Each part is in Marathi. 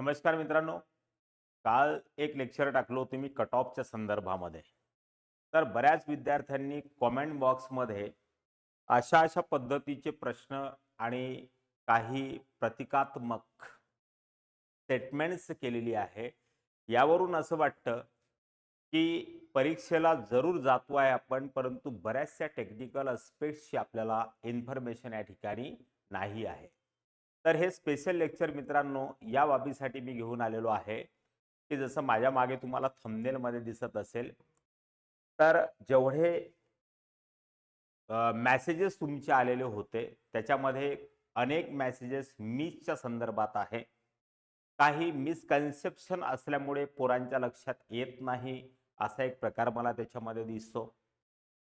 नमस्कार मित्रांनो. काल एक लेक्चर टाकलो होतं मी कट ऑफच्या संदर्भामध्ये. तर बऱ्याच विद्यार्थ्यांनी कॉमेंट बॉक्समध्ये अशा अशा पद्धतीचे प्रश्न आणि काही प्रतिकात्मक स्टेटमेंट्स केलेली आहे. यावरून असं वाटतं की परीक्षेला जरूर जातो आहे आपण परंतु बऱ्याचशा टेक्निकल अस्पेक्ट्सची आपल्याला इन्फॉर्मेशन या ठिकाणी नाही आहे. तर हे स्पेशल लेक्चर मित्रांनो या बाबीसाठी मी घेऊन आलेलो आहे की जसं माझ्या मागे तुम्हाला थंबनेलमध्ये दिसत असेल तर जेवढे मॅसेजेस तुमचे आलेले होते त्याच्यामध्ये अनेक मॅसेजेस मिसच्या संदर्भात आहे. काही मिसकन्सेप्शन असल्यामुळे पोरांच्या लक्षात येत नाही असा एक प्रकार मला त्याच्यामध्ये दिसतो.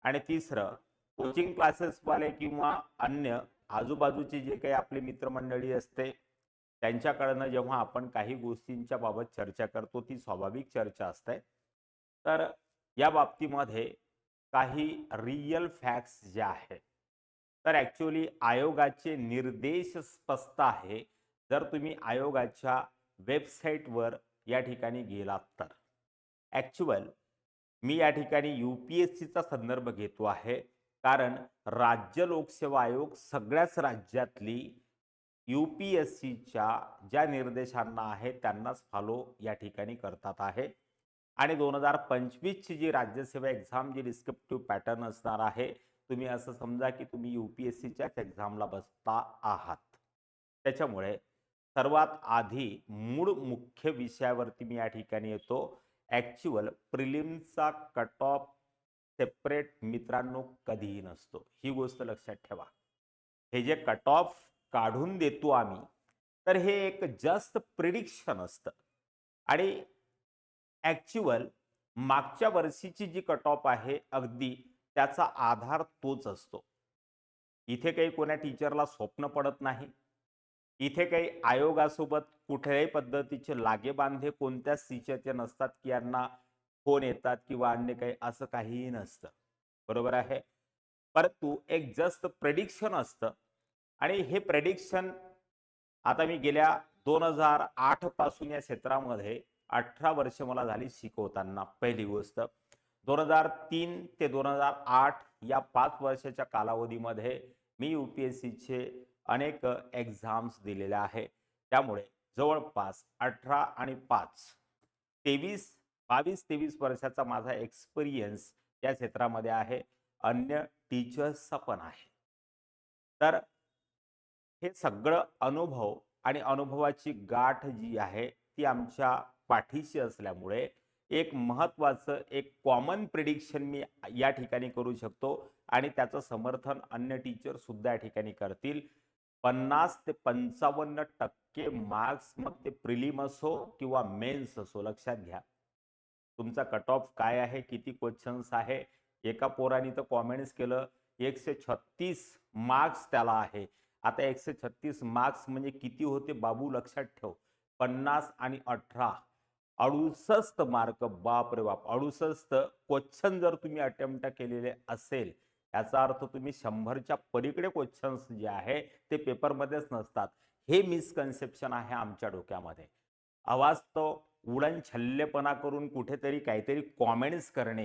आणि तिसरं कोचिंग क्लासेसवाले किंवा अन्य आजूबाजूची जे काही आपली मित्रमंडळी असते त्यांच्याकडनं जेव्हा आपण काही गोष्टींच्या बाबत चर्चा करतो ती स्वाभाविक चर्चा असते. तर या बाबतीमध्ये काही रियल फॅक्ट्स ज्या आहेत तर ॲक्च्युली आयोगाचे निर्देश स्पष्ट आहे. जर तुम्ही आयोगाच्या वेबसाईटवर या ठिकाणी गेलात तर. ॲक्च्युअल मी या ठिकाणी यू पी एस सीचा संदर्भ घेतो आहे. कारण राज्य लोकसेवा आयोग सगळ्याच राज्यातली यू पी एस सीच्या ज्या निर्देशांना आहे त्यांनाच फॉलो या ठिकाणी करतात आहे. आणि दोन हजार पंचवीसची जी राज्यसेवा एक्झाम जी डिस्क्रिप्टिव्ह पॅटर्न असणार आहे तुम्ही असं समजा की तुम्ही यू पी एस सीच्याच एक्झामला बसता आहात. त्याच्यामुळे सर्वात आधी मूळ मुख्य विषयावरती मी या ठिकाणी येतो. ॲक्च्युअल प्रिलिमचा कट ऑफ सेपरेट मित्रांनो कधीही नसतो. ही गोष्ट लक्षात ठेवा. हे जे कट ऑफ काढून देतो आम्ही तर हे एक जस्ट प्रिडिक्शन असतं. आणि ॲक्च्युअल मागच्या वर्षीची जी कट ऑफ आहे अगदी त्याचा आधार तोच असतो. इथे काही कोण्या टीचरला स्वप्न पडत नाही. इथे काही आयोगासोबत कुठल्याही पद्धतीचे लागेबांधे कोणत्याच टीचरचे नसतात की यांना फोन येतात किंवा अन्य काही असं काहीही नसतं. बरोबर आहे? परंतु एक जस्ट प्रेडिक्शन असतं. आणि हे प्रेडिक्शन आता मी गेल्या दोन हजार आठपासून या क्षेत्रामध्ये अठरा वर्ष मला झाली शिकवताना पहिली गोष्ट. दोन हजार तीन ते दोन हजार आठ या पाच वर्षाच्या कालावधीमध्ये मी यू पी एस सीचे अनेक एक्झाम्स दिलेल्या आहे. त्यामुळे जवळपास अठरा आणि पाच तेवीस बावीस तेवीस वर्षाचा माझा एक्सपिरियन्स या क्षेत्रामध्ये आहे. अन्य टीचर्सचा पण आहे. तर हे सगळं अनुभव आणि अनुभवाची गाठ जी आहे ती आमच्या पाठीशी असल्यामुळे एक महत्त्वाचं एक कॉमन प्रिडिक्शन मी या ठिकाणी करू शकतो आणि त्याचं समर्थन अन्य टीचर सुद्धा या ठिकाणी करतील. पन्नास ते पंचावन्न टक्के मार्क्स मग ते प्रिलिम असो किंवा मेन्स असो लक्षात घ्या. तुमचा कट ऑफ काय आहे? किती क्वेश्चन्स आहे? एका पोराने तर कॉमेंट्स केलं. एकशे छत्तीस मार्क्स त्याला आहे. आता एकशे छत्तीस मार्क्स म्हणजे किती होते बाबू लक्षात ठेव. पन्नास आणि अठरा. अडुसष्ट मार्क बाप रे बाप. अडुसष्ट क्वेश्चन जर तुम्ही अटेम्प्ट केलेले असेल याचा अर्थ तुम्ही शंभरच्या पलीकडे क्वेश्चन्स जे आहे ते पेपरमध्येच नसतात. हे मिसकन्सेप्शन आहे आमच्या डोक्यामध्ये. आवाज तो उडण छल्लेपणा करून कुठेतरी काहीतरी कॉमेंट्स करणे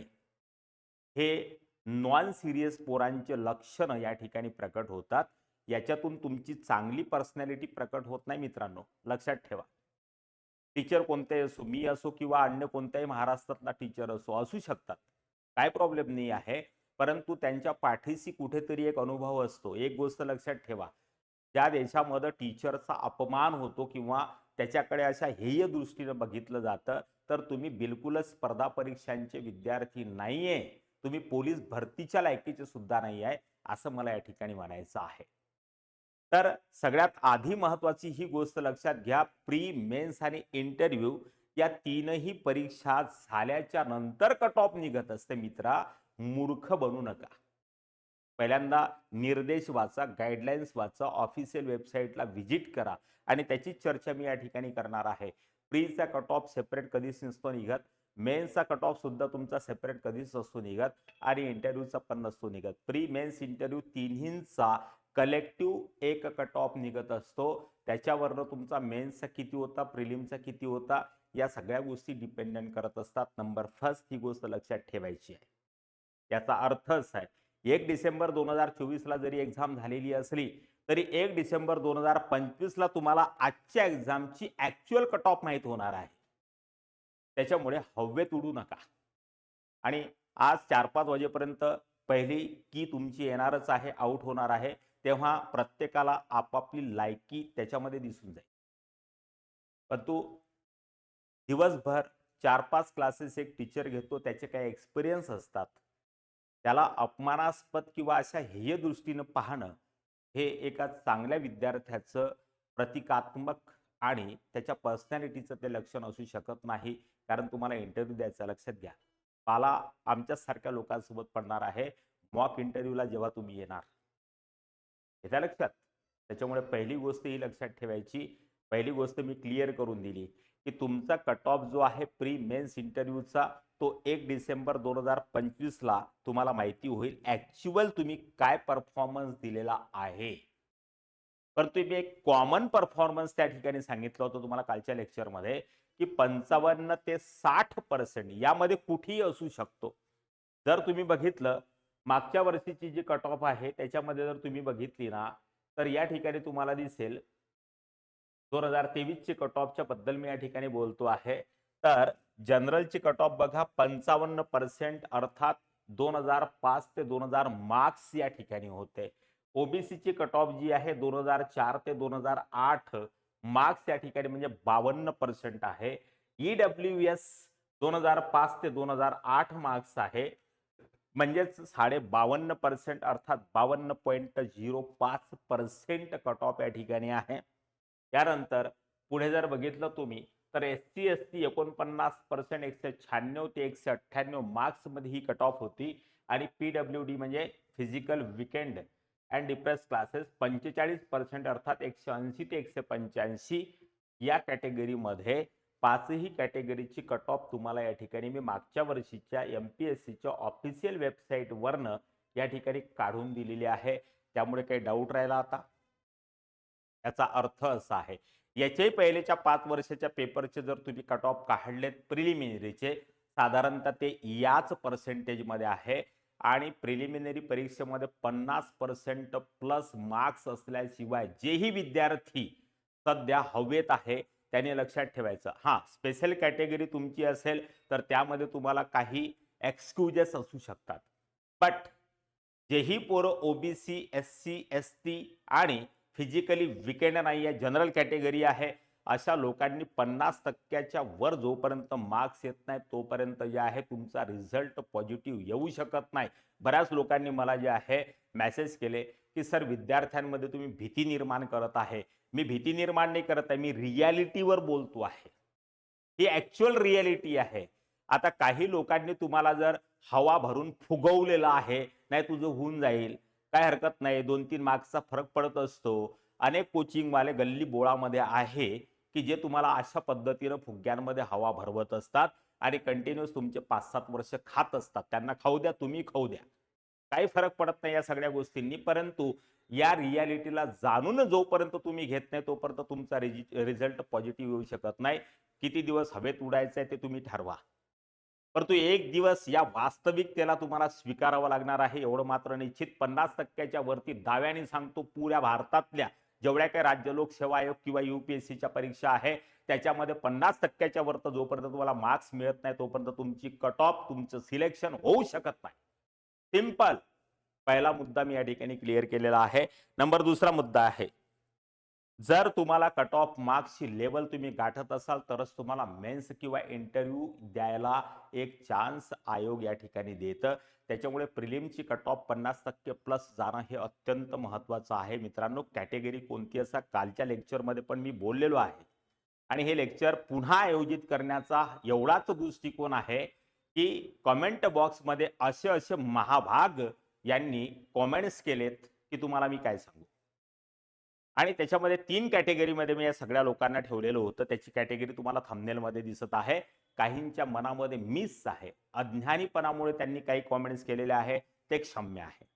हे नॉन सिरियस पोरांचे लक्षणं या ठिकाणी प्रकट होतात. याच्यातून तुमची चांगली पर्सनॅलिटी प्रकट होत नाही मित्रांनो. लक्षात ठेवा. टीचर कोणत्याही असो मी असो किंवा अन्य कोणत्याही महाराष्ट्रातला टीचर असो असू शकतात. काय प्रॉब्लेम नाही आहे. परंतु त्यांच्या पाठीशी कुठेतरी एक अनुभव असतो. एक गोष्ट लक्षात ठेवा. ज्या देशामध्ये टीचरचा अपमान होतो किंवा त्याच्याकडे अशा हेय दृष्टीनं बघितलं जातं तर तुम्ही बिलकुलच स्पर्धा परीक्षांचे विद्यार्थी नाहीये. तुम्ही पोलीस भरतीच्या लायकीचे सुद्धा नाही आहे असं मला या ठिकाणी म्हणायचं आहे. तर सगळ्यात आधी महत्वाची ही गोष्ट लक्षात घ्या प्री मेन्स आणि इंटरव्ह्यू या तीनही परीक्षा झाल्याच्यानंतर कट ऑफ निघत असते मित्रा. मूर्ख बनू नका. पहिल्यांदा निर्देश वाचा गाईडलाईन्स वाचा ऑफिशियल वेबसाईटला व्हिजिट करा आणि त्याची चर्चा मी या ठिकाणी करणार आहे. प्रीचा कट ऑफ सेपरेट कधीच नसतो निघत. मेन्सचा कट ऑफ सुद्धा तुमचा सेपरेट कधीच नसतो निघत आणि इंटरव्ह्यूचा पण नसतो निघत. प्री मेन्स इंटरव्ह्यू तिन्हींचा कलेक्टिव्ह एक कट ऑफ निघत असतो. त्याच्यावरनं तुमचा मेन्सचा किती होता प्रिलिमचा किती होता या सगळ्या गोष्टी डिपेंडंट करत असतात. नंबर फर्स्ट ही गोष्ट लक्षात ठेवायची आहे. याचा अर्थ असा आहे एक डिसेंबर दोन हजार चोवीसला जरी एक्झाम झालेली असली तरी एक डिसेंबर दोन हजार पंचवीसला तुम्हाला आजच्या एक्झामची ऍक्च्युअल कट ऑफ माहीत होणार आहे. त्याच्यामुळे हवेत उडू नका. आणि आज चार पाच वाजेपर्यंत पहिली की तुमची येणारच आहे आउट होणार आहे तेव्हा प्रत्येकाला आपापली लायकी त्याच्यामध्ये दिसून जाईल. परंतु दिवसभर चार पाच क्लासेस एक टीचर घेतो त्याचे काही एक्सपिरियन्स असतात. त्याला अपमानास्पद किंवा अशा हेय दृष्टीनं पाहणं हे एका चांगल्या विद्यार्थ्याचं प्रतिकात्मक आणि त्याच्या पर्सनॅलिटीचं ते लक्षण असू शकत नाही. कारण तुम्हाला इंटरव्ह्यू द्यायचा लक्षात घ्या. मला आमच्यासारख्या लोकांसोबत पडणार आहे. मॉक इंटरव्ह्यूला जेव्हा तुम्ही येणार. येत्या लक्षात. त्याच्यामुळे पहिली गोष्ट ही लक्षात ठेवायची. पहिली गोष्ट मी क्लिअर करून दिली की तुमचा कट ऑफ जो आहे प्री मेन्स इंटरव्ह्यूचा तो एक डिसेंबर दोन हजार पंचवीसला तुम्हाला माहिती होईल ॲक्च्युअल तुम्ही काय परफॉर्मन्स दिलेला आहे. परंतु मी एक कॉमन परफॉर्मन्स त्या ठिकाणी सांगितलं होतं तुम्हाला कालच्या लेक्चरमध्ये की पंचावन्न ते साठ पर्सेंट यामध्ये कुठेही असू शकतो. जर तुम्ही बघितलं मागच्या वर्षीची जी कट ऑफ आहे त्याच्यामध्ये जर तुम्ही बघितली ना तर या ठिकाणी तुम्हाला दिसेल दोन हजार तेवीसची कट ऑफच्या बद्दल मी या ठिकाणी बोलतो आहे. तर जनरलची कट ऑफ बघा पंचावन्न पर्सेंट अर्थात दोन हजार पाच ते दोन हजार मार्क्स या ठिकाणी होते. ओबीसीची कट ऑफ जी आहे दोन हजार चार ते दोन हजार आठ मार्क्स या ठिकाणी म्हणजे बावन्न पर्सेंट आहे. ईडब्ल्यू एस दोन हजार पाच ते दोन हजार आठ मार्क्स आहे. म्हणजेच साडे बावन्न पर्सेंट अर्थात बावन्न पॉईंट झिरो पाच पर्सेंट कट ऑफ या ठिकाणी आहे. त्यानंतर पुढे जर बघितलं तुम्ही तर एस सी एस टी एकोणपन्नास पर्सेंट एकशे शहाण्णव ते एकशे अठ्ठ्याण्णव मार्क्समध्ये ही कट ऑफ होती. आणि पी डब्ल्यू डी म्हणजे physical weakened and depressed classes पंचेचाळीस पर्सेंट अर्थात एकशे ऐंशी ते एकशे पंच्याऐंशी या कॅटेगरीमध्ये पाचही कॅटेगरीची कट ऑफ तुम्हाला या ठिकाणी मी मागच्या वर्षीच्या एम पी एस सीच्या ऑफिशियल वेबसाईटवरनं या ठिकाणी काढून दिलेली आहे. त्यामुळे काही डाऊट राहिला आता. याचा अर्थ असा आहे. याच्याही पहिलेच्या पाच वर्षाच्या पेपरचे जर तुम्ही कट ऑफ काढलेत प्रिलिमिनरीचे साधारणतः ते याच पर्सेंटेजमध्ये आहे. आणि प्रिलिमिनरी परीक्षेमध्ये पन्नास पर्सेंट प्लस मार्क्स असल्याशिवाय जेही विद्यार्थी सध्या हवेत आहे त्याने लक्षात ठेवायचं. हां स्पेशल कॅटेगरी तुमची असेल तर त्यामध्ये तुम्हाला काही एक्सक्युजेस असू शकतात. बट जेही पोरं OBC S C S T आणि फिजिकली विकेंड नाही आहे. जनरल कॅटेगरी आहे. अशा लोकांनी पन्नास टक्क्याच्या वर जोपर्यंत मार्क्स येत नाही तोपर्यंत जे आहे तुमचा रिझल्ट पॉझिटिव्ह येऊ शकत नाही. बऱ्याच लोकांनी मला जे आहे मेसेज केले की सर विद्यार्थ्यांमध्ये तुम्ही भीती निर्माण करत आहे. मी भीती निर्माण नाही करत आहे मी रियालिटीवर बोलतो आहे. ही ॲक्च्युअल रियालिटी आहे. आता काही लोकांनी तुम्हाला जर हवा भरून फुगवलेलं आहे नाही तुझं होऊन जाईल. काय हरकत नाही. दोन तीन मार्क्सचा फरक पडत असतो. अनेक कोचिंगवाले गल्ली बोळामध्ये आहे की जे तुम्हाला अशा पद्धतीनं फुग्यांमध्ये हवा भरवत असतात आणि कंटिन्युअस तुमचे पाच सात वर्ष खात असतात. त्यांना खाऊ द्या तुम्ही खाऊ द्या. काही फरक पडत नाही या सगळ्या गोष्टींनी. परंतु या रियालिटीला जाणून जोपर्यंत तुम्ही घेत नाही तोपर्यंत तुमचा रिझल्ट पॉझिटिव्ह येऊ शकत नाही. किती दिवस हवेत उडायचं आहे ते तुम्ही ठरवा. परंतु एक दिवस या वास्तविकतेला तुम्हाला स्वीकारावं लागणार आहे. एवढं मात्र निश्चित पन्नास टक्क्याच्या वरती दाव्याने सांगतो पुऱ्या भारतातल्या जेवढ्या काही राज्य लोकसेवा आयोग किंवा युपीएससीच्या परीक्षा आहे त्याच्यामध्ये पन्नास टक्क्याच्या वरत जोपर्यंत तुम्हाला मार्क्स मिळत नाही तोपर्यंत तुमची कट ऑफ तुमचं सिलेक्शन होऊ शकत नाही. सिंपल. पहिला मुद्दा मी या ठिकाणी क्लिअर केलेला आहे. नंबर दुसरा मुद्दा आहे. जर तुम्हाला कट ऑफ मार्क्सची लेवल तुम्ही गाठत असाल तरच तुम्हाला मेन्स किंवा इंटरव्ह्यू द्यायला एक चान्स आयोग या ठिकाणी देतं. त्याच्यामुळे प्रिलिमची कट ऑफ पन्नास टक्के प्लस जाणं हे अत्यंत महत्त्वाचं आहे. मित्रांनो कॅटेगरी कोणती असा कालच्या लेक्चरमध्ये पण मी बोललेलो आहे. आणि हे लेक्चर पुन्हा आयोजित करण्याचा एवढाच दृष्टिकोन आहे की कमेंट बॉक्समध्ये असे असे महाभाग यांनी कॉमेंट्स केलेत की तुम्हाला मी काय सांगू? आणि त्याच्यामध्ये तीन कॅटेगरीमध्ये मी या सगळ्या लोकांना ठेवलेलं होतं. त्याची कॅटेगरी तुम्हाला थंबनेलमध्ये दिसत आहे. काहींच्या मनामध्ये मिस आहे. अज्ञानीपणामुळे त्यांनी काही कॉमेंट्स केलेले आहे ते क्षम्य आहे.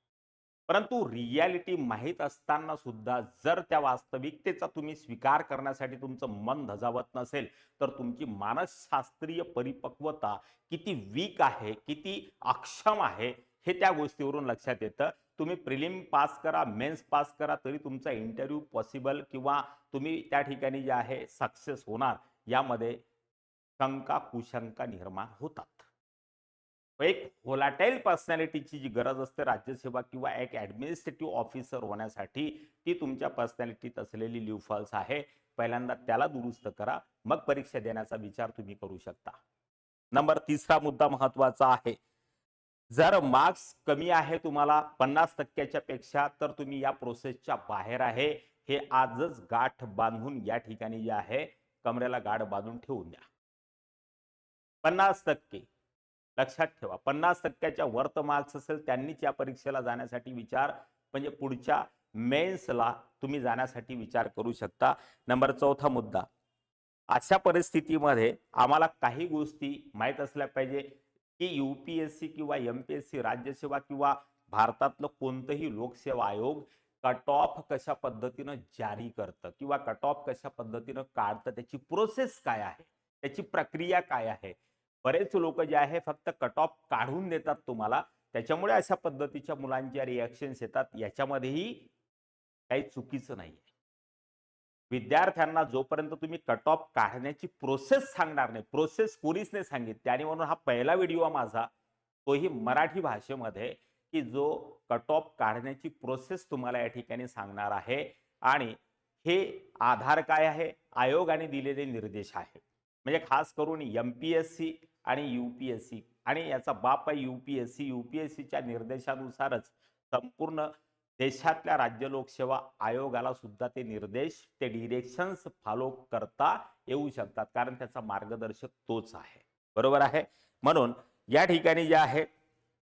परंतु रियालिटी माहीत असताना सुद्धा जर त्या वास्तविकतेचा तुम्ही स्वीकार करण्यासाठी तुमचं मन धजावत नसेल तर तुमची मानसशास्त्रीय परिपक्वता किती वीक आहे किती अक्षम आहे हे त्या गोष्टीवरून लक्षात येतं. तुम्ही प्रिलिम पास करा मेन्स पास करा तरी तुमचा इंटरव्ह्यू पॉसिबल किंवा तुम्ही त्या ठिकाणी जे आहे सक्सेस होणार यामध्ये शंका कुशंका निर्माण होतात. एक होलाटाईल पर्सनॅलिटीची जी गरज असते राज्यसेवा किंवा एक ॲडमिनिस्ट्रेटिव्ह ऑफिसर होण्यासाठी ती तुमच्या पर्सनॅलिटीत असलेली लिव फॉल्स आहे. पहिल्यांदा त्याला दुरुस्त करा. मग परीक्षा देण्याचा विचार तुम्ही करू शकता. नंबर तिसरा मुद्दा महत्त्वाचा आहे. जर मार्क्स कमी आहे तुम्हाला पन्नास टक्क्याच्या पेक्षा तर तुम्ही या प्रोसेसच्या बाहेर आहे. हे आजच गाठ बांधून या ठिकाणी जे आहे कमरेला गाठ बांधून ठेवून द्या. पन्नास टक्के. लक्षात ठेवा पन्नास टक्क्याच्या वर्त मार्क्स असेल त्यांनीच या परीक्षेला जाण्यासाठी विचार म्हणजे पुढच्या मेन्सला तुम्ही जाण्यासाठी विचार करू शकता. नंबर चौथा मुद्दा. अशा परिस्थितीमध्ये आम्हाला काही गोष्टी माहीत असल्या पाहिजे. की यू पी एस सी किंवा एम पी एस सी राज्यसेवा किंवा भारतातलं कोणतंही लोकसेवा आयोग कट ऑफ कशा पद्धतीनं जारी करतं किंवा कट ऑफ कशा पद्धतीनं काढतं त्याची प्रोसेस काय आहे त्याची प्रक्रिया काय आहे? बरेच लोक जे आहे फक्त कट ऑफ काढून देतात तुम्हाला. त्याच्यामुळे अशा पद्धतीच्या मुलांच्या रिॲक्शन्स येतात. याच्यामध्येही काही चुकीचं नाही आहे विद्यार्थ्यांना जोपर्यंत तुम्ही कट ऑफ काढण्याची प्रोसेस सांगणार नाही प्रोसेस कोणीच नाही सांगितली आणि म्हणून हा पहिला व्हिडिओ माझा तोही मराठी भाषेमध्ये की जो कट ऑफ काढण्याची प्रोसेस तुम्हाला या ठिकाणी सांगणार आहे. आणि हे आधार काय आहे? आयोगाने दिलेले निर्देश आहे. म्हणजे खास करून एम पी एस सी आणि यू पी एस सी आणि याचा बाप आहे U P S C U P S सीच्या निर्देशानुसारच संपूर्ण देशातल्या राज्य लोकसेवा आयोगाला सुद्धा ते निर्देश ते डिरेक्शन्स फॉलो करता येऊ शकतात. कारण त्याचा मार्गदर्शक तोच आहे. बरोबर आहे? म्हणून या ठिकाणी जे आहे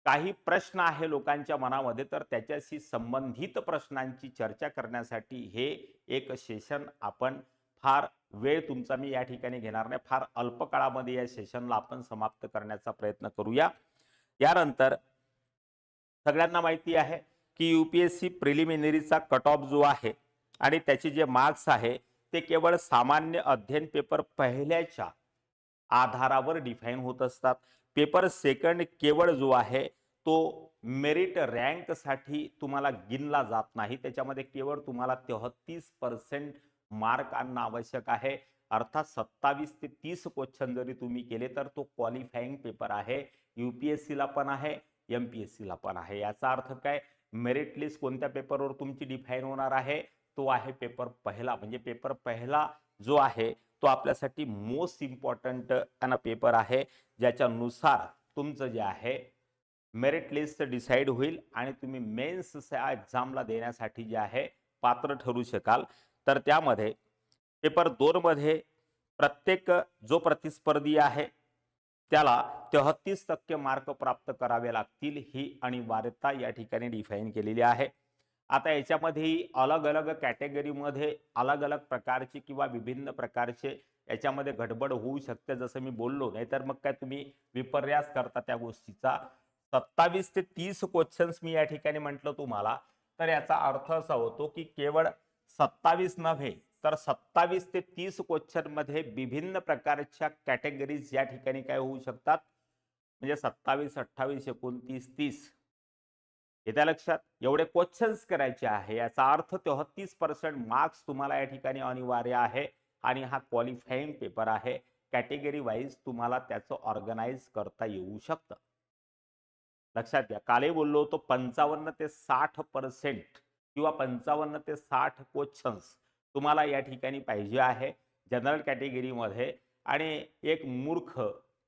काही प्रश्न आहे लोकांच्या मनामध्ये तर त्याच्याशी संबंधित प्रश्नांची चर्चा करण्यासाठी हे एक सेशन आपण फार वेळ तुमचा मी या ठिकाणी घेणार नाही. फार अल्प काळामध्ये या सेशनला आपण समाप्त करण्याचा प्रयत्न करूया. यानंतर सगळ्यांना माहिती आहे की यू पी एस सी प्रिलिमिनरीचा कट ऑफ जो आहे आणि त्याचे जे मार्क्स आहे ते केवळ सामान्य अध्ययन पेपर पहिल्याच्या आधारावर डिफाईन होत असतात. पेपर सेकंड केवळ जो आहे तो मेरिट रँकसाठी तुम्हाला गिनला जात नाही. त्याच्यामध्ये केवळ तुम्हाला तेहतीस पर्सेंट मार्क आणणं आवश्यक आहे. अर्थात सत्तावीस ते तीस क्वेश्चन जरी तुम्ही केले तर तो क्वालिफाईंग पेपर आहे. यू पी एस सीला पण आहे एम पी एस सीला पण आहे. याचा अर्थ काय? मेरिट लिस्ट कोणत्या पेपरवर तुमची डिफाईन होणार आहे? तो आहे पेपर पहिला. म्हणजे पेपर पहिला जो आहे तो आपल्यासाठी मोस्ट इम्पॉर्टंट पेपर आहे. ज्याच्यानुसार तुमचं जे आहे मेरिट लिस्ट डिसाईड होईल आणि तुम्ही मेन्स एक्झामला देण्यासाठी जे आहे पात्र ठरू शकाल. तर त्यामध्ये पेपर दोनमध्ये प्रत्येक जो प्रतिस्पर्धी आहे त्याला तेहतीस टक्के मार्क प्राप्त करावे लागतील ही अनिवार्यता या ठिकाणी डिफाईन केलेली आहे. आता याच्यामध्येही अलग अलग कॅटेगरीमध्ये अलग अलग प्रकारचे किंवा विभिन्न प्रकारचे याच्यामध्ये गडबड होऊ शकते जसं मी बोललो. नाहीतर मग काय तुम्ही विपर्यास करता त्या गोष्टीचा. सत्तावीस ते तीस क्वेश्चन्स मी या ठिकाणी म्हटलं तुम्हाला. तर याचा अर्थ असा होतो की केवळ सत्तावीस नव्हे तर सत्तावीस ते तीस क्वेश्चनमध्ये विभिन्न प्रकारच्या कॅटेगरीज या ठिकाणी काय होऊ शकतात? म्हणजे सत्तावीस अठ्ठावीस एकोणतीस तीस. येत्या लक्षात एवढे क्वेश्चन्स करायचे आहे. याचा अर्थ तेहतीस पर्सेंट मार्क्स तुम्हाला या ठिकाणी अनिवार्य आहे आणि हा क्वालिफाईंग पेपर आहे. कॅटेगरी वाईज तुम्हाला त्याचं ऑर्गनाईज करता येऊ शकतं. लक्षात घ्या. कालही बोललो होतो पंचावन्न ते साठ पर्सेंट किंवा पंचावन्न ते साठ क्वेश्चन्स तुम्हाला या ठिकाणी पाहिजे आहे. जनरल कॅटेगरीमध्ये आणि एक मूर्ख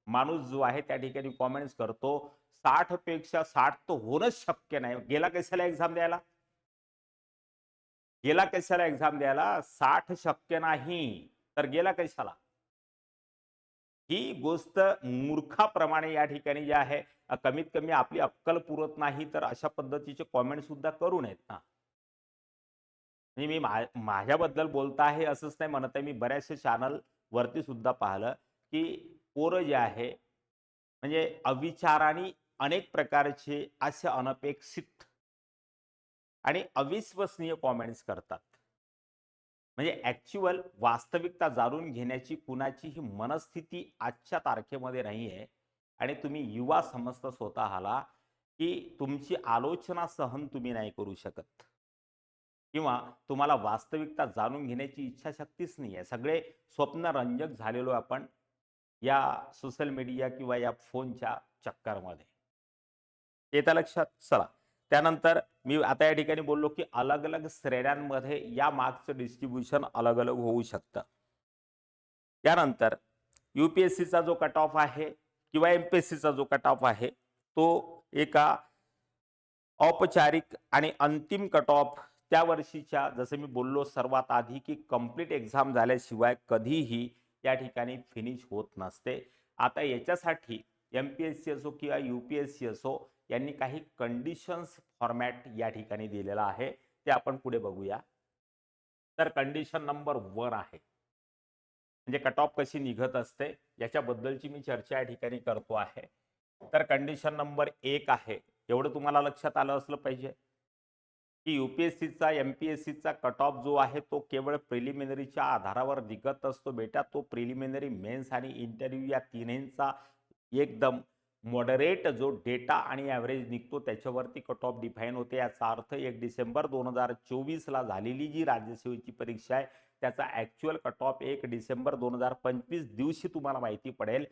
माणूस जो आहे त्या ठिकाणी कॉमेंट्स करतो. साठपेक्षा साठ तर होणंच शक्य नाही. गेला कशाला एक्झाम द्यायला? गेला कशाला एक्झाम द्यायला? साठ शक्य नाही. तर गेला कशाला? ही गोष्ट मूर्खाप्रमाणे या ठिकाणी जे आहे कमीत कमी आपली अक्कल पुरत नाही तर अशा पद्धतीचे कॉमेंट सुद्धा करू नयेत ना. म्हणजे मी मा- माझ्याबद्दल बोलता आहे असंच नाही म्हणत आहे. मी बऱ्याचशा चॅनल वरती सुद्धा पाहिलं की पोरं जे आहे म्हणजे अविचाराने अनेक प्रकारचे असे अनपेक्षित आणि अविश्वसनीय कॉमेंट्स करतात. म्हणजे ॲक्च्युअल वास्तविकता जाणून घेण्याची कुणाचीही मनस्थिती आजच्या तारखेमध्ये नाही आहे आणि तुम्ही युवा समजता स्वतःला की तुमची आलोचना सहन तुम्ही नाही करू शकत. किंवा तुम्हाला वास्तविकता जाणून घेण्याची इच्छाशक्तीच नाही आहे सगळे स्वप्नरंजक झालेलो आपण या सोशल मीडिया किंवा या फोनच्या चक्करमध्ये. येत्या लक्षात? चला. त्यानंतर मी आता या ठिकाणी बोललो की अलग अलग श्रेण्यांमध्ये या मार्क्सचं डिस्ट्रीब्युशन अलग अलग होऊ शकतं. त्यानंतर युपीएससीचा जो कट ऑफ आहे किंवा एम पी एस सीचा जो कट ऑफ आहे तो एका औपचारिक आणि अंतिम कट ऑफ त्या वर्षीच्या जसं मी बोललो सर्वात आधी की कंप्लीट एक्झाम झाल्याशिवाय कधीही या ठिकाणी फिनिश होत नसते. आता याच्यासाठी एम पी एस सी असो किंवा यू पी एस सी असो यांनी काही कंडिशन्स फॉर्मॅट या ठिकाणी दिलेला आहे. ते आपण पुढे बघूया. तर कंडिशन नंबर वन आहे. म्हणजे कट ऑफ कशी निघत असते याच्याबद्दलची मी चर्चा या ठिकाणी करतो आहे. तर कंडिशन नंबर एक आहे. एवढं तुम्हाला लक्षात आलं असलं पाहिजे. की यू पी एस सीचा एम पी एस सीचा कट ऑफ जो आहे तो केवळ प्रिलिमिनरीच्या आधारावर निघत असतो बेटा. तो प्रिलिमिनरी मेन्स आणि इंटरव्ह्यू या तिन्हींचा एकदम मॉडरेट जो डेटा आणि ॲव्हरेज निघतो त्याच्यावरती कट ऑफ डिफाईन होते. याचा अर्थ एक डिसेंबर दोन हजार चोवीसला झालेली जी राज्यसेवेची परीक्षा आहे त्याचा ॲक्च्युअल कट ऑफ एक डिसेंबर दोन हजार पंचवीस दिवशी तुम्हाला माहिती पडेल.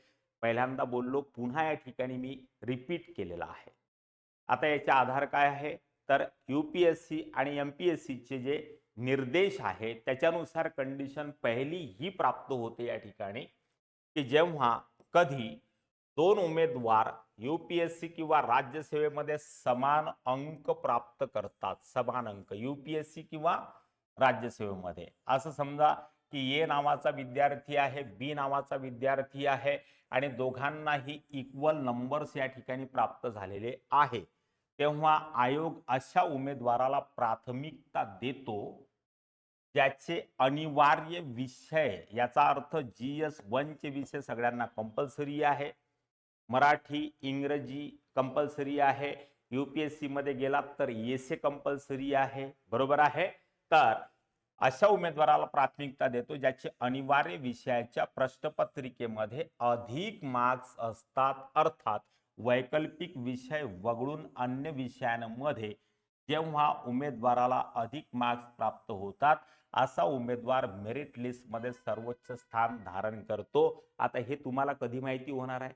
पहिल्यांदा बोललो पुन्हा या ठिकाणी मी रिपीट केलेला आहे. आता याचे आधार काय आहे? तर यू पी एस सी आणि एम पी एस सीचे जे निर्देश आहेत त्याच्यानुसार कंडिशन पहिली ही प्राप्त होते या ठिकाणी की जेव्हा कधी दोन उमेदवार यू पी एस सी किंवा राज्यसेवेमध्ये समान अंक प्राप्त करतात समान अंक यू पी एस सी किंवा राज्यसेवेमध्ये. असं समजा की ए नावाचा विद्यार्थी आहे बी नावाचा विद्यार्थी आहे आणि दोघांनाही इक्वल नंबर्स या ठिकाणी प्राप्त झालेले आहे. तेव्हा आयोग अशा उमेदवाराला प्राथमिकता देतो ज्याचे अनिवार्य विषय याचा अर्थ जी एस वनचे विषय सगळ्यांना कंपल्सरी आहे. मराठी इंग्रजी कंपल्सरी आहे. युपीएससी मध्ये गेलात तर एस ए कंपल्सरी आहे. बरोबर आहे? तर अशा उमेदवाराला प्राथमिकता देतो ज्याचे अनिवार्य विषयाच्या प्रश्नपत्रिकेमध्ये अधिक मार्क्स असतात. अर्थात वैकल्पिक विषय वगळून अन्य विषयांमध्ये जेव्हा उमेदवाराला अधिक मार्क्स प्राप्त होतात असा उमेदवार मेरिट लिस्टमध्ये सर्वोच्च स्थान धारण करतो. आता हे तुम्हाला कधी माहिती होणार आहे?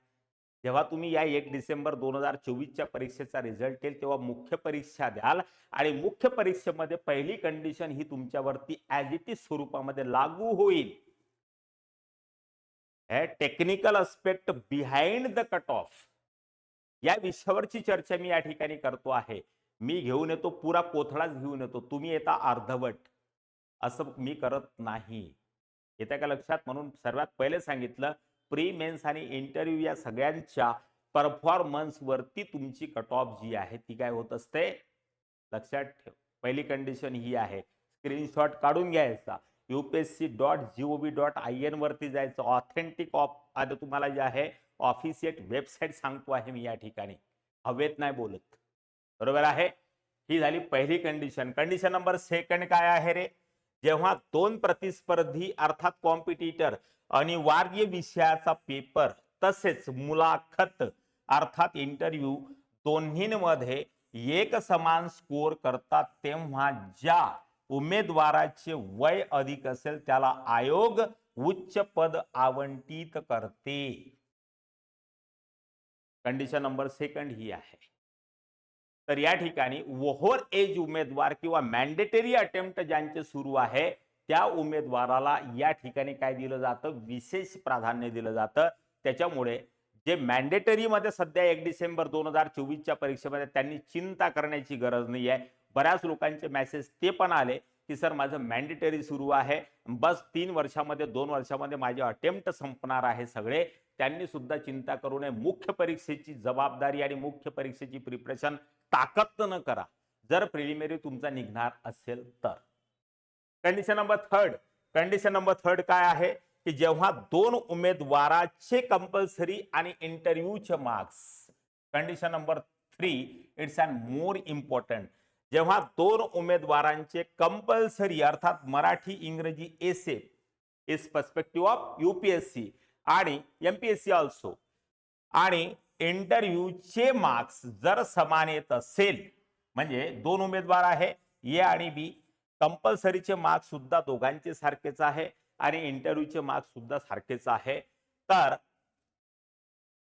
जेव्हा तुम्ही या एक डिसेंबर दोन हजार चोवीसच्या परीक्षेचा रिझल्ट येईल तेव्हा मुख्य परीक्षा द्याल आणि मुख्य परीक्षेमध्ये पहिली कंडिशन ही तुमच्यावरती ऍज इट इज स्वरूपामध्ये लागू होईल. हे technical aspect behind the cut off या विषयावरची चर्चा मी या ठिकाणी करतो आहे. मी घेऊन येतो पुरा कोथळाच घेऊन येतो. तुम्ही येता अर्धवट. असं मी करत नाही. येत्या का लक्षात? म्हणून सर्वात पहिले सांगितलं प्री मेन्स आणि इंटरव्ह्यू या सगळ्यांच्या परफॉर्मन्स वरती तुमची कट ऑफ जी आहे ती काय होत असते? लक्षात ठेव. पहिली कंडिशन ही आहे. स्क्रीनशॉट काढून घ्यायचा. UPSC dot G O B dot I N वरती जायचं. ऑथेंटिक ऑफ आता तुम्हाला जे आहे ऑफिसिएट वेबसाईट सांगतो आहे मी या ठिकाणी. हवेत नाही बोलत. बरोबर आहे? ही झाली पहिली कंडिशन कंडिशन नंबर सेकंड काय आहे रे? जेव्हा दोन प्रतिस्पर्धी अर्थात कॉम्पिटिटर अनिवार्य विषयाचा पेपर तसेच मुलाखत अर्थात इंटरव्ह्यू दोन्हींमध्ये एक समान स्कोर करतात तेव्हा ज्या उमेदवाराचे वय अधिक असेल त्याला आयोग उच्च पद आवंटित करते. कंडिशन नंबर सेकंड ही आहे. तर या ठिकाणी ओव्हर एज उमेदवार किंवा मॅन्डेटरी अटेम्प्ट ज्यांचे सुरू आहे त्या उमेदवाराला या ठिकाणी काय दिलं जातं? विशेष प्राधान्य दिलं जातं. त्याच्यामुळे जे मॅन्डेटरीमध्ये सध्या एक डिसेंबर दोन हजार चोवीसच्या परीक्षेमध्ये त्यांनी चिंता करण्याची गरज नाही आहे बऱ्याच लोकांचे मेसेज ते पण आले. की सर माझं मॅन्डेटरी सुरू आहे. बस तीन वर्षामध्ये दोन वर्षामध्ये माझे अटेम्प्ट संपणार आहे सगळे. त्यांनी सुद्धा चिंता करू नये. मुख्य परीक्षेची जबाबदारी आणि मुख्य परीक्षेची प्रिपरेशन ताकद न करा. जर प्रिलिमिनरी तुमचा निघणार असेल तर. Condition number third condition number third काय आहे? की जेव्हा दोन उमेदवाराचे कंपल्सरी आणि इंटरव्ह्यूचे marks condition number three it's and more important जेव्हा दोन उमेदवारांचे कंपल्सरी अर्थात मराठी इंग्रजी essay is perspective of UPSC आणि एमपीएससी ऑल्सो आणि इंटरव्ह्यूचे मार्क्स जर समान येत असेल म्हणजे दोन उमेदवार आहे ए आणि बी कंपल्सरीचे मार्क्स सुद्धा दोघांचे सारखेच आहे आणि इंटरव्ह्यूचे मार्क्स सुद्धा सारखेच आहे तर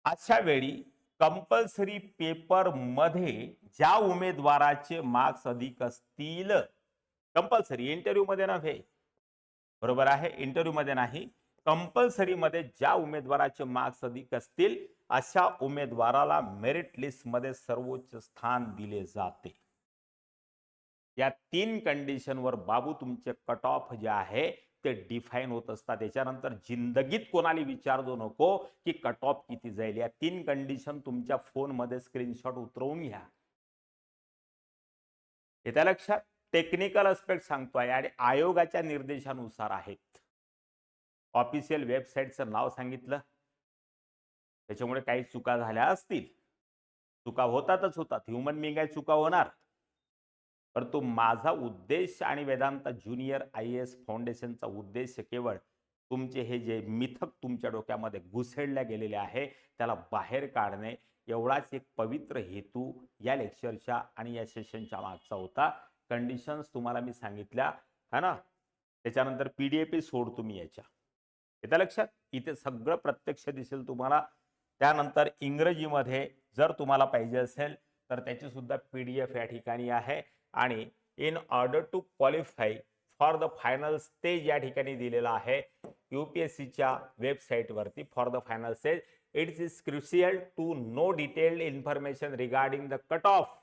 अशा वेळी कंपल्सरी पेपरमध्ये ज्या उमेदवाराचे मार्क्स अधिक असतील कंपल्सरी इंटरव्ह्यू मध्ये नव्हे. बरोबर आहे? इंटरव्ह्यू मध्ये नाही. कंपल्सरी मध्ये ज्या उमेदवाराचे मार्क्स अधिक असतील अशा उमेदवाराला मेरिट लिस्टमध्ये सर्वोच्च स्थान दिले जाते. या तीन कंडिशनवर बाबू तुमचे कट ऑफ जे आहे ते डिफाईन होत असतात. त्याच्यानंतर जिंदगीत कोणाला विचारतो नको की कट ऑफ किती जाईल? या तीन कंडिशन तुमच्या फोनमध्ये स्क्रीनशॉट उतरवून घ्या. येत्या लक्षात? टेक्निकल अस्पेक्ट सांगतोय आणि आयोगाच्या निर्देशानुसार आहेत. ऑफिशियल वेबसाईटचं नाव सांगितलं. त्याच्यामुळे काही चुका झाल्या असतील. चुका होतातच होतात. ह्युमन बिंग आहे चुका होणार. परंतु माझा उद्देश आणि वेदांत ज्युनियर आय एस फाउंडेशनचा उद्देश केवळ तुमचे हे जे मिथक तुमच्या डोक्यामध्ये घुसळल्या गेलेले आहे त्याला बाहेर काढणे एवढाच एक पवित्र हेतू या लेक्चरच्या आणि या सेशनच्या मागचा होता. कंडिशन्स तुम्हाला मी सांगितल्या है ना? त्याच्यानंतर पी डी एफ सोड तुम्ही याच्या. येत्या लक्षात? इथे सगळं प्रत्यक्ष दिसेल तुम्हाला. त्यानंतर इंग्रजीमध्ये जर तुम्हाला पाहिजे असेल तर त्याची सुद्धा पी डी एफ या ठिकाणी आहे. आणि in order to qualify for the final stage या ठिकाणी दिलेला आहे. युपीएससीच्या वेबसाईटवरती for the final stage it's is crucial to know detailed information regarding the cut off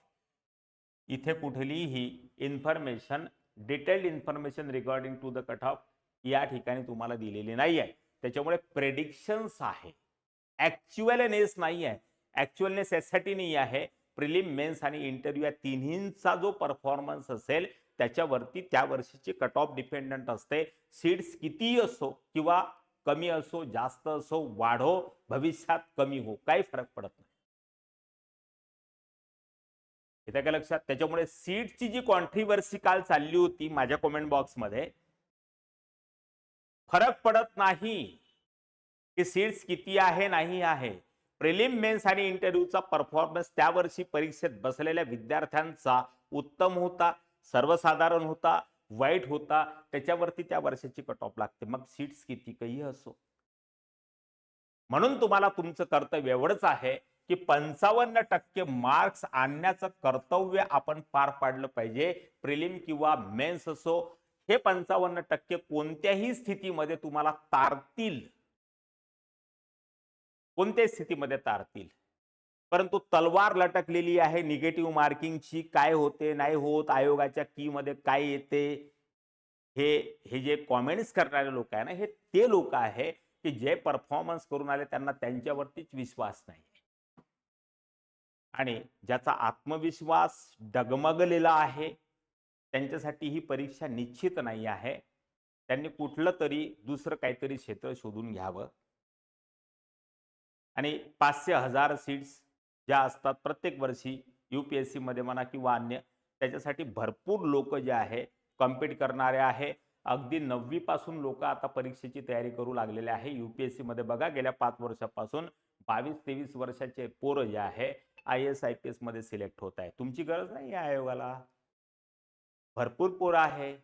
इथे कुठलीही information detailed information regarding to the cut off या ठिकाणी तुम्हाला दिलेली नाही आहे. त्याच्यामुळे प्रेडिक्शन्स आहे. ॲक्च्युअलनेस नाही आहे. ऍक्च्युअलनेस यासाठी नाही आहे. प्रिलिम मेन्स आणि इंटरव्ह्यू या तिन्हींचा जो परफॉर्मन्स असेल त्याच्यावरती त्या वर्षीची कट ऑफ डिपेंडंट असते. सीट्स कितीही असो किंवा कमी असो जास्त असो वाढो भविष्यात कमी हो काही फरक पडत नाही. येत्या का लक्षात? त्याच्यामुळे सीटची जी कॉन्ट्रीवर्सी काल चालली होती माझ्या कॉमेंट बॉक्समध्ये फरक पडत नाही की सीट्स किती आहे नाही आहे. प्रिलिम मेन्स आणि इंटरव्ह्यूचा परफॉर्मन्स त्या वर्षी परीक्षेत बसलेल्या विद्यार्थ्यांचा उत्तम होता सर्वसाधारण होता वाईट होता. त्याच्यावरती त्या वर्षाची कट ऑफ लागते. मग सीट्स किती काही असो. म्हणून तुम्हाला तुमचं कर्तव्य एवढंच आहे की पंचावन्न टक्के मार्क्स आणण्याचं कर्तव्य आपण पार पाडलं पाहिजे. प्रिलिम किंवा मेन्स असो हे पंचावन्न टक्के कोणत्याही स्थितीमध्ये तुम्हाला तारतील. कोणत्याही स्थितीमध्ये तारतील. परंतु तलवार लटकलेली आहे निगेटिव्ह मार्किंगची काय होते नाही होत आयोगाच्या की मध्ये काय येते? हे हे जे कॉमेंट्स करणारे लोक आहे ना हे ते लोक आहे की जे परफॉर्मन्स करून आले त्यांना त्यांच्यावरतीच विश्वास नाही आणि ज्याचा आत्मविश्वास डगमगलेला आहे त्यांच्यासाठी ही परीक्षा निश्चित नाही आहे त्यांनी कुठलं तरी दुसरं काहीतरी क्षेत्र शोधून घ्यावं. आणि पाचशे हजार सीट्स ज्या असतात प्रत्येक वर्षी युपीएससी मध्ये म्हणा किंवा अन्य त्याच्यासाठी भरपूर लोक जे आहे कम्पीट करणारे आहे. अगदी नववी पासून लोक आता परीक्षेची तयारी करू लागलेले आहे. युपीएससी मध्ये बघा गेल्या पाच वर्षापासून बावीस तेवीस वर्षाचे पोरं जे आहे आय एस आय पी एसमध्ये सिलेक्ट होत आहे. तुमची गरज नाही या आयोगाला? भरपूर पोरं आहे.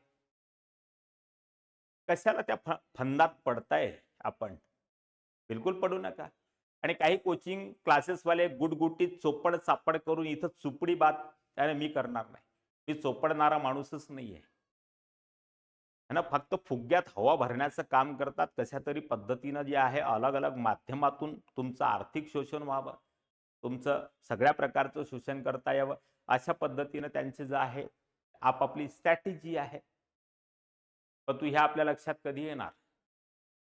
कशाला त्या फ- फंदात पडताय आपण? बिलकुल पडू नका. आणि काही कोचिंग क्लासेसवाले गुटगुटीत चोपड चापड करून इथं चुपडी बात त्याने मी करणार नाही. मी चोपडणारा माणूसच नाही आहे ना फक्त फुग्यात हवा भरण्याचं काम करतात कशा तरी पद्धतीनं जे आहे अलग अलग माध्यमातून तुमचं आर्थिक शोषण व्हावं. तुमचं सगळ्या प्रकारचं शोषण करता यावं. अशा पद्धतीनं त्यांचे जे आहे आपापली स्ट्रॅटेजी आहे. पण तू ह्या आपल्या लक्षात कधी येणार?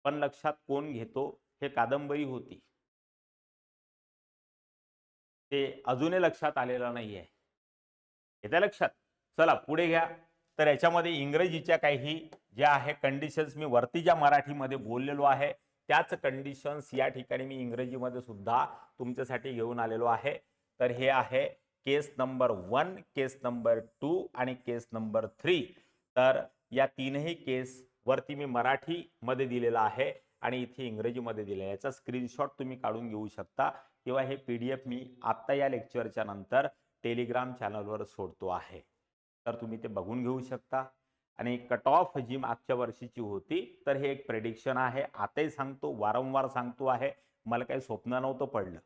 पण लक्षात कोण घेतो? हे कादंबरी होती. ते अजूनही लक्षात आलेलं नाही आहे येत्या लक्षात. चला पुढे घ्या. तर याच्यामध्ये इंग्रजीच्या काही ज्या आहे कंडिशन्स मी वरती ज्या मराठीमध्ये बोललेलो आहे त्याच कंडिशन्स या ठिकाणी मी इंग्रजीमध्ये सुद्धा तुमच्यासाठी घेऊन आलेलो आहे. तर हे आहे case number one case number two आणि केस नंबर थ्री तर या तीनही केस वरती मी मराठीमध्ये दिलेला आहे आणि इथे इंग्रजीमध्ये दिलेला आहे. याचा स्क्रीनशॉट तुम्ही काढून घेऊ शकता. किंवा हे पी डी एफ मी आत्ता या लेक्चरच्या नंतर टेलिग्राम चॅनलवर सोडतो आहे. तर तुम्ही ते बघून घेऊ शकता. आणि कट ऑफ जी मागच्या वर्षीची होती तर हे एक प्रेडिक्शन आहे. आताही सांगतो वारंवार सांगतो आहे. मला काही स्वप्न नव्हतं पडलं.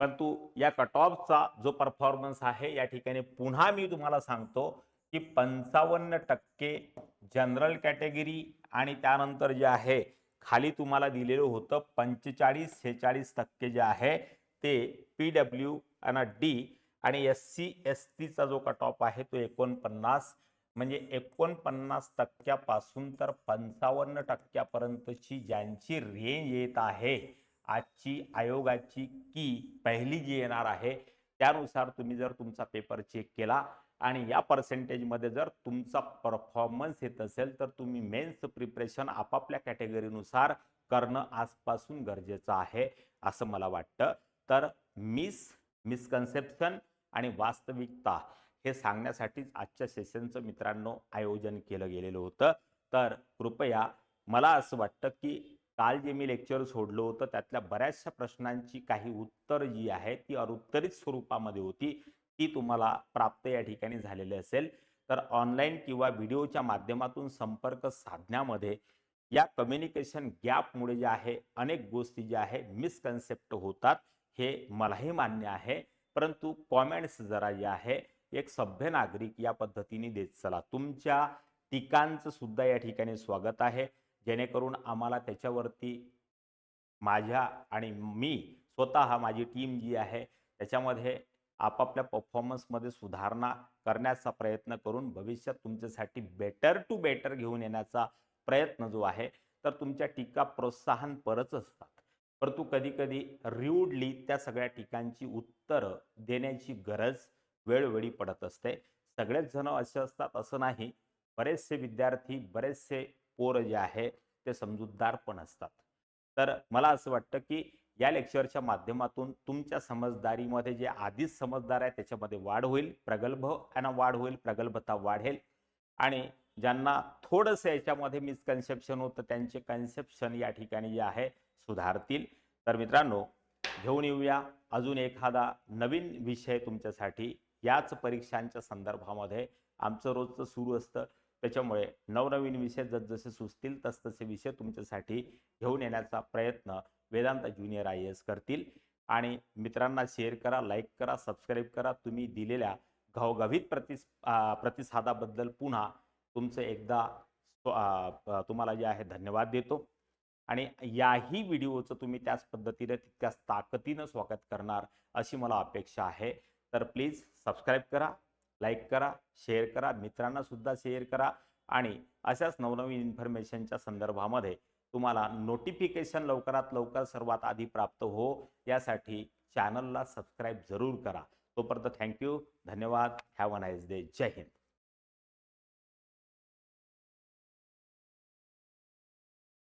परंतु या कट ऑफचा जो परफॉर्मन्स आहे या ठिकाणी पुन्हा मी तुम्हाला सांगतो की पंचावन्न टक्के जनरल कॅटेगरी आणि त्यानंतर जे आहे खाली तुम्हाला दिलेलं होतं पंचेचाळीस सेहेचाळीस टक्के जे आहे ते पी डब्ल्यू आणि डी आणि एस सी एस टीचा जो कट ऑफ आहे तो एकोणपन्नास. म्हणजे एकोणपन्नास टक्क्यापासून तर पंचावन्न टक्क्यापर्यंतची ज्यांची रेंज येत आहे आजची आयोगाची की पहिली जी येणार आहे त्यानुसार तुम्ही जर तुमचा पेपर चेक केला आणि या पर्सेंटेजमध्ये जर तुमचा परफॉर्मन्स येत असेल तर तुम्ही मेन्स प्रिपरेशन आपापल्या कॅटेगरीनुसार करणं आजपासून गरजेचं आहे असं मला वाटतं. तर मिस मिसकन्सेप्शन आणि वास्तविकता हे सांगण्यासाठीच आजच्या सेशनचं मित्रांनो आयोजन केलं गेलेलं होतं. तर कृपया मला असं वाटतं की काल जे मी लेक्चर सोडलं होतं त्यातल्या बऱ्याचशा प्रश्नांची काही उत्तर जी आहे ती अनुत्तरित स्वरूपामध्ये होती. ती तुम्हाला प्राप्त या ठिकाणी झालेली असेल. तर ऑनलाईन किंवा व्हिडिओच्या माध्यमातून संपर्क साधण्यामध्ये या कम्युनिकेशन गॅपमुळे जे आहे अनेक गोष्टी ज्या आहे मिसकन्सेप्ट होतात. हे मलाही मान्य आहे. परंतु कॉमेंट्स जरा जे आहे एक सभ्य नागरिक या पद्धतीने देत चला. तुमच्या टीकांचं सुद्धा या ठिकाणी स्वागत आहे. जेणेकरून आम्हाला त्याच्यावरती माझ्या आणि मी स्वतः माझी टीम जी आहे त्याच्यामध्ये आपापल्या परफॉर्मन्समध्ये सुधारणा करण्याचा प्रयत्न करून भविष्यात तुमच्यासाठी बेटर टू बेटर घेऊन येण्याचा प्रयत्न जो आहे तर तुमच्या टीका प्रोत्साहन परच असतात. परंतु कधीकधी रिवडली त्या सगळ्या टीकांची उत्तरं देण्याची गरज वेळोवेळी पडत असते. सगळेच जण असे असतात असं नाही. बरेचसे विद्यार्थी बरेचसे पोर जे आहे ते समजूतदार पण असतात. तर मला असं वाटतं की या लेक्चरच्या माध्यमातून तुमच्या समजदारीमध्ये जे आधीच समजदार आहे त्याच्यामध्ये वाढ होईल प्रगल्भ यांना वाढ होईल प्रगल्भता वाढेल. आणि ज्यांना थोडंसं याच्यामध्ये मिसकन्सेप्शन होतं त्यांचे कन्सेप्शन या ठिकाणी जे आहे सुधारतील. तर मित्रांनो घेऊन येऊया अजून एखादा नवीन विषय तुमच्यासाठी. याच परीक्षांच्या संदर्भामध्ये आमचं रोजचं सुरू असतं. त्याच्यामुळे नवनवीन विषय जसजसे सुचतील तसतसे विषय तुमच्यासाठी घेऊन येण्याचा प्रयत्न वेदांत ज्युनियर आय एस करतील. आणि मित्रांना शेअर करा लाईक करा सबस्क्राईब करा. तुम्ही दिलेल्या घवघवीत प्रतिस प्रतिसादाबद्दल पुन्हा तुमचं एकदा तुम्हाला जे आहे धन्यवाद देतो. आणि याही व्हिडिओचं तुम्ही त्याच पद्धतीने तितक्याच ताकदीनं स्वागत करणार अशी मला अपेक्षा आहे. तर प्लीज सबस्क्राईब करा लाईक करा शेअर करा मित्रांना सुद्धा शेअर करा. आणि अशाच नवनवीन इन्फॉर्मेशनच्या संदर्भामध्ये तुम्हाला नोटिफिकेशन लवकरात लवकर सर्वात आधी प्राप्त हो. यासाठी चॅनलला सबस्क्राईब जरूर करा. तोपर्यंत थँक्यू धन्यवाद. हॅव अ नाईस डे जय हिंद.